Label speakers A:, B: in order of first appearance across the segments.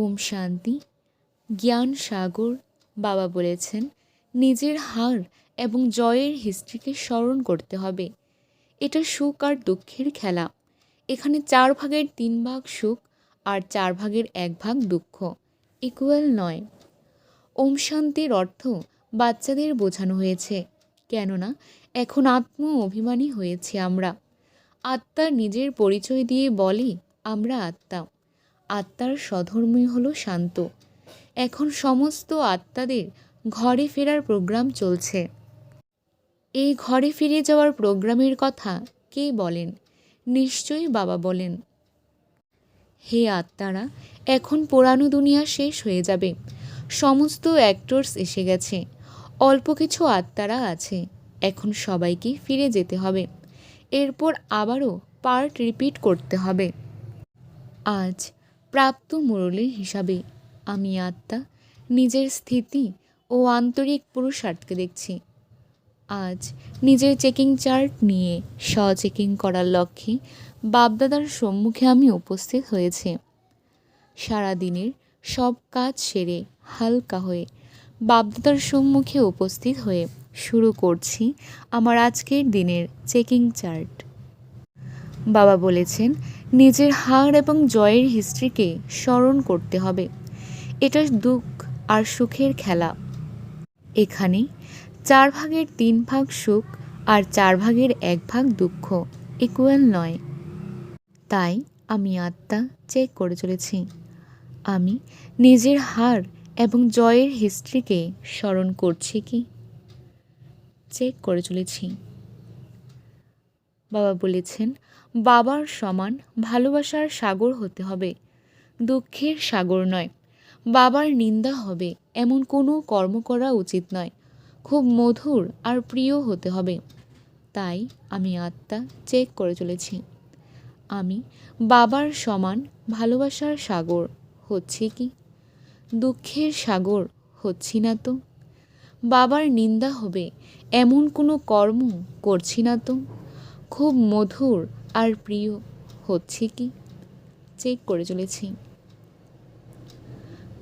A: ওম শান্তি, জ্ঞান সাগর, বাবা বলেছেন, নিজের হার এবং জয়ের হিস্ট্রিকে স্মরণ করতে হবে। এটা সুখ আর দুঃখের খেলা। এখানে চার ভাগের তিন ভাগ সুখ আর চার ভাগের এক ভাগ দুঃখ। ইকুয়াল নয়। ওম শান্তির অর্থ বাচ্চাদের বোঝানো হয়েছে, কেননা এখন আত্ম অভিমানী হয়েছে আমরা। আত্মা নিজের পরিচয় দিয়ে বলে, আমরা আত্মা। আত্মার স্বধর্মই হলো শান্ত। এখন সমস্ত আত্মাদের ঘরে ফেরার প্রোগ্রাম চলছে। এই ঘরে ফিরে যাওয়ার প্রোগ্রামের কথা কে বলেন? নিশ্চয়ই বাবা বলেন। হে আত্মারা, এখন পুরানো দুনিয়া শেষ হয়ে যাবে। সমস্ত অ্যাক্টরস এসে গেছে। অল্প কিছু আত্মারা আছে। এখন সবাইকে ফিরে যেতে হবে। এরপর আবারও পার্ট রিপিট করতে হবে। আজ প্রাপ্ত মুরলীর হিসাবে আমি আত্মা, নিজের স্থিতি ও আন্তরিক পুরুষার্থকে দেখছি। আজ নিজের চেকিং চার্ট নিয়ে স্ব চেকিং করার লক্ষ্যে বাপদাদার সম্মুখে আমি উপস্থিত হয়েছি। সারাদিনের সব কাজ সেরে হালকা হয়ে বাপদাদার সম্মুখে উপস্থিত হয়ে শুরু করছি আমার আজকের দিনের চেকিং চার্ট। বাবা বলেছেন নিজের হার এবং জয়ের হিস্ট্রিকে স্মরণ করতে হবে। এটা দুঃখ আর সুখের খেলা। এখানে চার ভাগের তিন ভাগ সুখ আর চার ভাগের এক ভাগ দুঃখ ইকুয়াল নয়। তাই আমি আত্মা চেক করে চলেছি। আমি নিজের হার এবং জয়ের হিস্ট্রিকে স্মরণ করছি কি? চেক করে চলেছি। বাবা বলেছেন, বাবার সমান ভালোবাসার সাগর হতে হবে। দুঃখের সাগর নয়। বাবার নিন্দা হবে, এমন কোনো কর্ম করা উচিত নয়। খুব মধুর আর প্রিয় হতে হবে। তাই আমি আত্মা চেক করে চলেছি। আমি বাবার সমান ভালোবাসার সাগর হচ্ছি কি? দুঃখের সাগর হচ্ছি না তো? বাবার নিন্দা হবে, এমন কোনো কর্ম করছি না তো? খুব মধুর আর প্রিয় হচ্ছে কি? চেক করে চলেছি।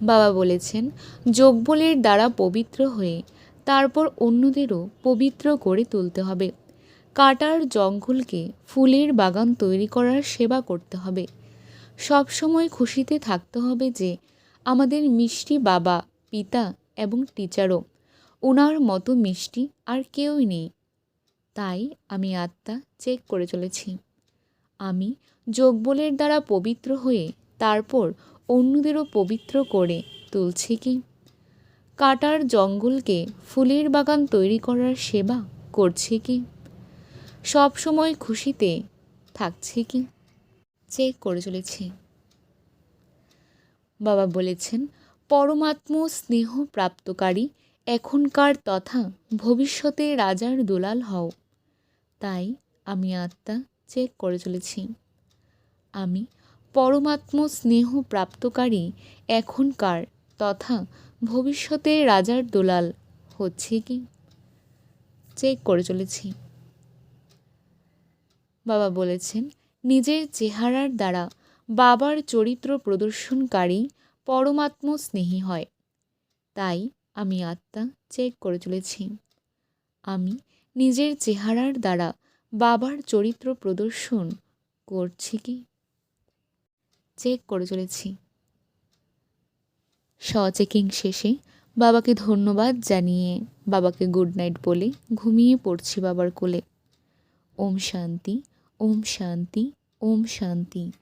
A: বাবা বলেছেন, যোগবলের দ্বারা পবিত্র হয়ে তারপর অন্যদেরও পবিত্র করে তুলতে হবে। কাটার জঙ্গলকে ফুলের বাগান তৈরি করার সেবা করতে হবে। সবসময় খুশিতে থাকতে হবে যে, আমাদের মিষ্টি বাবা, পিতা এবং টিচারও ওনার মতো মিষ্টি আর কেউই নেই। তাই আমি আত্মা চেক করে চলেছি। আমি যোগবলের দ্বারা পবিত্র হয়ে তারপর অন্যদেরও পবিত্র করে তুলছি কি? কাটার জঙ্গলকে ফুলের বাগান তৈরি করার সেবা করছি কি? সব সময় খুশিতে থাকছি কি? চেক করে চলেছি। বাবা বলেছেন, পরমাত্ম স্নেহ প্রাপ্তকারী এখনকার তথা ভবিষ্যতে রাজার দোলাল হও। তাই আমি আত্মা চেক করে চলেছি। আমি পরমাত্ম স্নেহ প্রাপ্তকারী এখনকার তথা ভবিষ্যতে রাজার দোলাল হচ্ছে কি? চেক করে চলেছি। বাবা বলেছেন, নিজের চেহারার দ্বারা বাবার চরিত্র প্রদর্শনকারী পরমাত্ম স্নেহী হয়। তাই আমি আত্মা চেক করে চলেছি। আমি নিজের চেহারার দ্বারা বাবার চরিত্র প্রদর্শন করছি কি? চেক করে চলেছি। স চেকিং শেষে বাবাকে ধন্যবাদ জানিয়ে বাবাকে গুড নাইট বলে ঘুমিয়ে পড়ছি বাবার কোলে। ওম শান্তি ওম শান্তি ওম শান্তি।